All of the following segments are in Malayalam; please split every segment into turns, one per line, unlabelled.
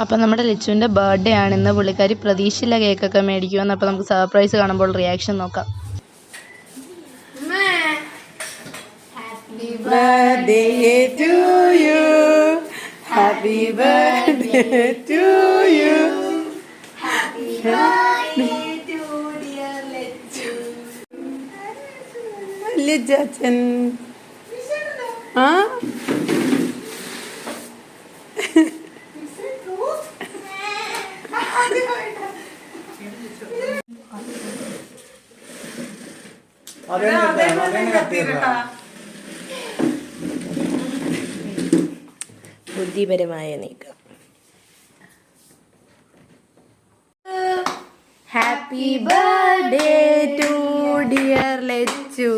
അപ്പം നമ്മുടെ ലിച്ചുവിന്റെ ബർത്ത്ഡേ ആണ്. ഇന്ന് പുള്ളിക്കാരി പ്രതീക്ഷയില്ല കേക്കൊക്കെ മേടിക്കുമെന്ന് അപ്പോൾ നമുക്ക് സർപ്രൈസ് കാണുമ്പോൾ റിയാക്ഷൻ നോക്കാം.
birthday to you. Happy birthday to you. വലിയ ചാച്ചൻ ആ?
ബുദ്ധിപരമായ നീക്കം. Happy birthday to dear Lechu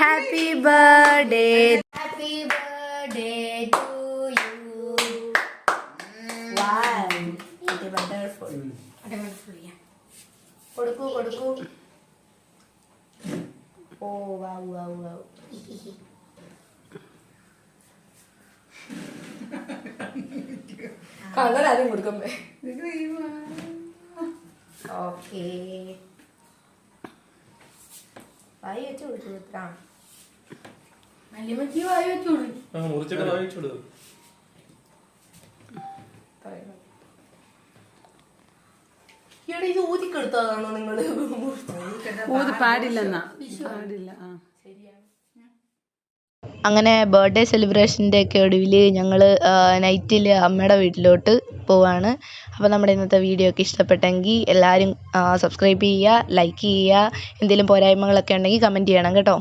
happy birthday happy birthday to you wonderful കൊടുക്കൂ കൊടുക്കൂ. Oh wow wow wow colour ആദ്യം കൊടുക്കുമ്പോ. ഓക്കേ. വായി വെച്ച് കൊടുത്തു ഇത്ര മല്ലിമയ്ക്ക് വായി വെച്ചു കൊടുക്കും. ഊതി ഇത് ഊതിക്കെടുത്തതാണോ നിങ്ങൾ?
ഊത് പാടില്ലെന്നാ. പാടില്ല. ആ.
അങ്ങനെ ബർത്ത്ഡേ സെലിബ്രേഷന്റെ ഒക്കെ ഒടുവിൽ ഞങ്ങൾ നൈറ്റിൽ അമ്മയുടെ വീട്ടിലോട്ട് പോവാണ്. അപ്പോൾ നമ്മുടെ ഇന്നത്തെ വീഡിയോ ഒക്കെ ഇഷ്ടപ്പെട്ടെങ്കിൽ എല്ലാവരും സബ്സ്ക്രൈബ് ചെയ്യുക ലൈക്ക് ചെയ്യുക എന്തെങ്കിലും പോരായ്മകളൊക്കെ ഉണ്ടെങ്കിൽ കമന്റ് ചെയ്യണം കേട്ടോ.